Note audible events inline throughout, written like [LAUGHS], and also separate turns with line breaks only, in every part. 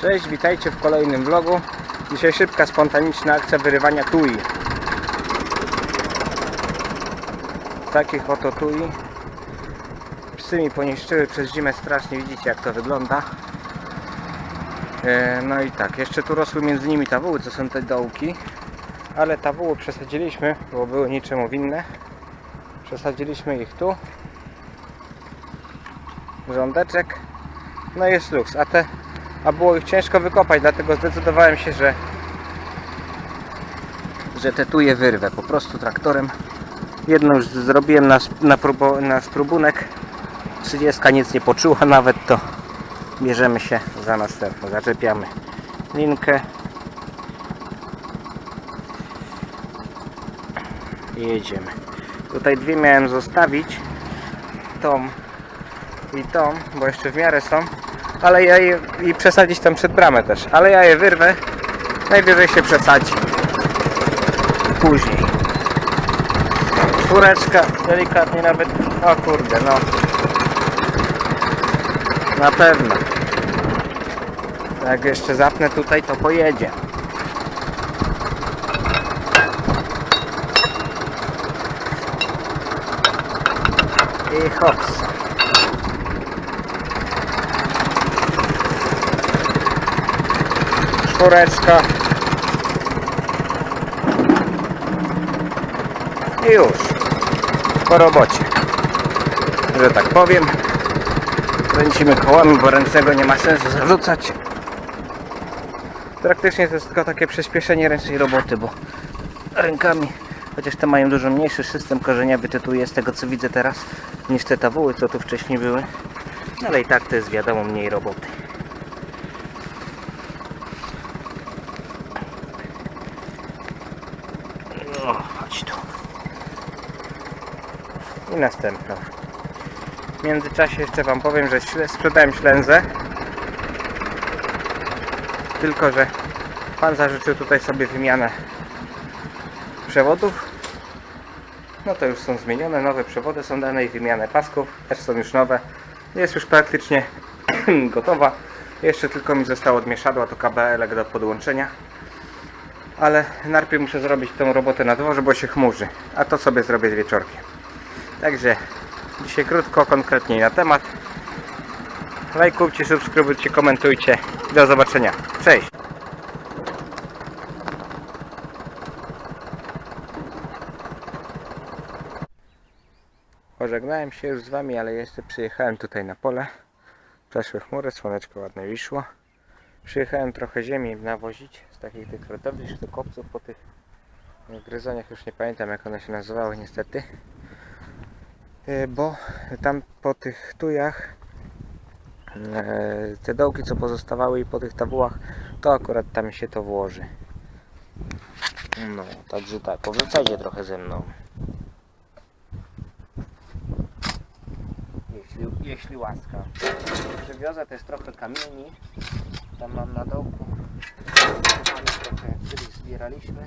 Cześć, witajcie w kolejnym vlogu. Dzisiaj szybka, spontaniczna akcja wyrywania tui. Takich oto tui. Psy mi poniszczyły przez zimę strasznie, widzicie jak to wygląda. E, No i tak, jeszcze tu rosły między nimi tawuły, co są te dołki. Ale tawuły przesadziliśmy, bo były niczemu winne. Przesadziliśmy ich tu. Rządeczek. No jest luks, a te a było ich ciężko wykopać, dlatego zdecydowałem się, że że te tuje wyrwę po prostu traktorem. Jedną już zrobiłem na, na, próbo, na spróbunek. 30 nic nie poczuła [LAUGHS] nawet, to bierzemy się za następną. Zaczepiamy linkę i jedziemy. Tutaj dwie miałem zostawić, tą i tą, bo jeszcze w miarę są, ale ja je i przesadzić tam przed bramę też, ale ja je wyrwę, najwyżej się przesadzi później. Czwóreczka, delikatnie nawet, o kurde, no. Na pewno. Jak jeszcze zapnę tutaj, to pojedzie. I hops. Czwóreczka. I już. Po robocie. Że tak powiem. Kręcimy kołami, bo ręcznego nie ma sensu zarzucać. Praktycznie to jest tylko takie przyspieszenie ręcznej roboty, bo rękami, chociaż te mają dużo mniejszy system korzeniowy, to tu jest tego co widzę teraz, niż te tawuły, co tu wcześniej były. Ale i tak to jest wiadomo mniej roboty. No, chodź tu. I następną. W międzyczasie jeszcze Wam powiem, że sprzedałem ślęzę. Tylko, że Pan zażyczył tutaj sobie wymianę przewodów. No to już są zmienione, nowe przewody są dane i wymianę pasków też są już nowe. Jest już praktycznie [CLEARS THROAT] gotowa. Jeszcze tylko mi zostało odmieszadła to kabelek do podłączenia. Ale najpierw muszę zrobić tą robotę na dworze, bo się chmurzy. A to sobie zrobię z wieczorkiem. Także dzisiaj krótko, konkretniej na temat. Lajkujcie, subskrybujcie, komentujcie. Do zobaczenia. Cześć! Pożegnałem się już z Wami, ale jeszcze przyjechałem tutaj na pole. Przeszły chmury, słoneczko ładne wyszło. Przyjechałem trochę ziemi nawozić z takich tych krotowni, sztykowców po tych gryzoniach, już nie pamiętam jak one się nazywały niestety. E, Bo tam po tych tujach e, te dołki co pozostawały i po tych tawułach to akurat tam się to włoży. No, także tak, powracajcie trochę ze mną. Jeśli, jeśli łaska. Przywiozę też trochę kamieni. Tam mam na dołku. Mamy trochę, kiedyś zbieraliśmy.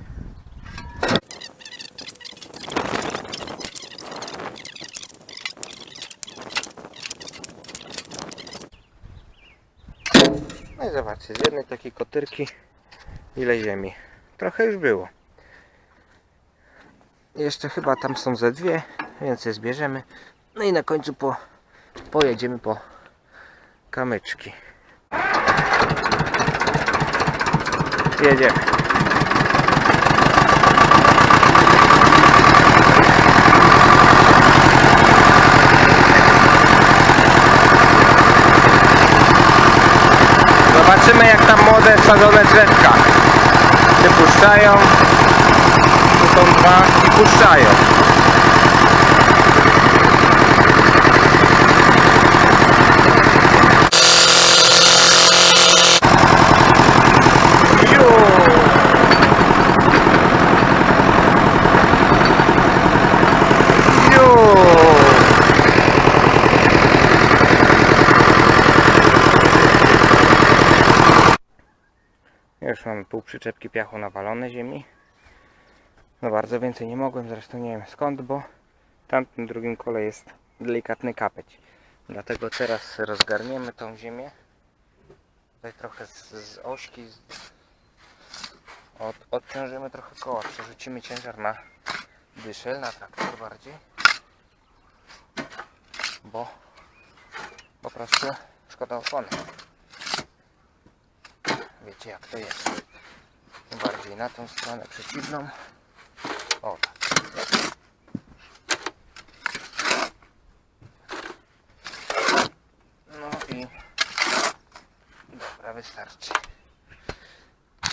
No i zobaczcie, z jednej takiej kotyrki ile ziemi. Trochę już było. Jeszcze chyba tam są ze dwie, więc je zbierzemy. No i na końcu po, pojedziemy po kamyczki. Jedziemy. Zobaczymy jak tam młode sadzone drzewka się puszczają. Tu są dwa i puszczają. Ziu! Ziu! Już mamy pół przyczepki piachu nawalone ziemi. No bardzo więcej nie mogłem, zresztą nie wiem skąd, bo tamtym drugim kole jest delikatny kapeć. Dlatego teraz rozgarniemy tą ziemię Tutaj trochę z, z ośki z, od, odciążymy trochę koła, przerzucimy ciężar na dyszel, na traktor bardziej. Bo po prostu szkoda opony. Wiecie jak to jest. Bardziej na tą stronę przeciwną. O tak. No i dobra, wystarczy.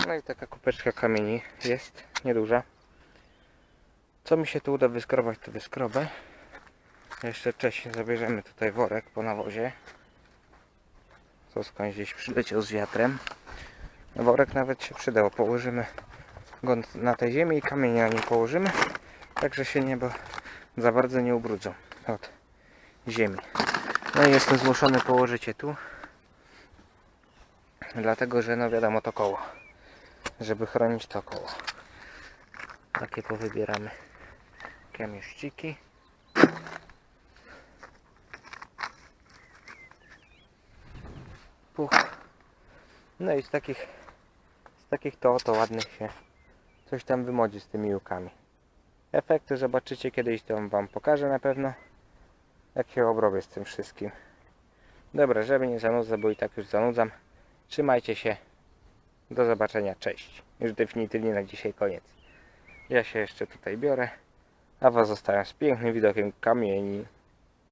No i taka kupeczka kamieni jest, nieduża. Co mi się tu uda wyskrobać, to wyskrobę. Jeszcze wcześniej zabierzemy tutaj worek po nawozie. Co skądś gdzieś przyleciał z wiatrem. Worek nawet się przydał. Położymy go na tej ziemi i kamienie na niej położymy. Także się niebo za bardzo nie ubrudzą od ziemi. No i jestem zmuszony położyć je tu. Dlatego, że no wiadomo to koło. Żeby chronić to koło. Takie powybieramy kamieszciki. Puch. No i z takich z takich to oto ładnych się coś tam wymodzi z tymi łukami. Efekty zobaczycie kiedyś, to wam pokażę na pewno jak się obrobię z tym wszystkim. Dobra, żeby nie zanudzę, bo i tak już zanudzam. Trzymajcie się. Do zobaczenia. Cześć. Już definitywnie na dzisiaj koniec. Ja się jeszcze tutaj biorę, a was zostawiam z pięknym widokiem kamieni.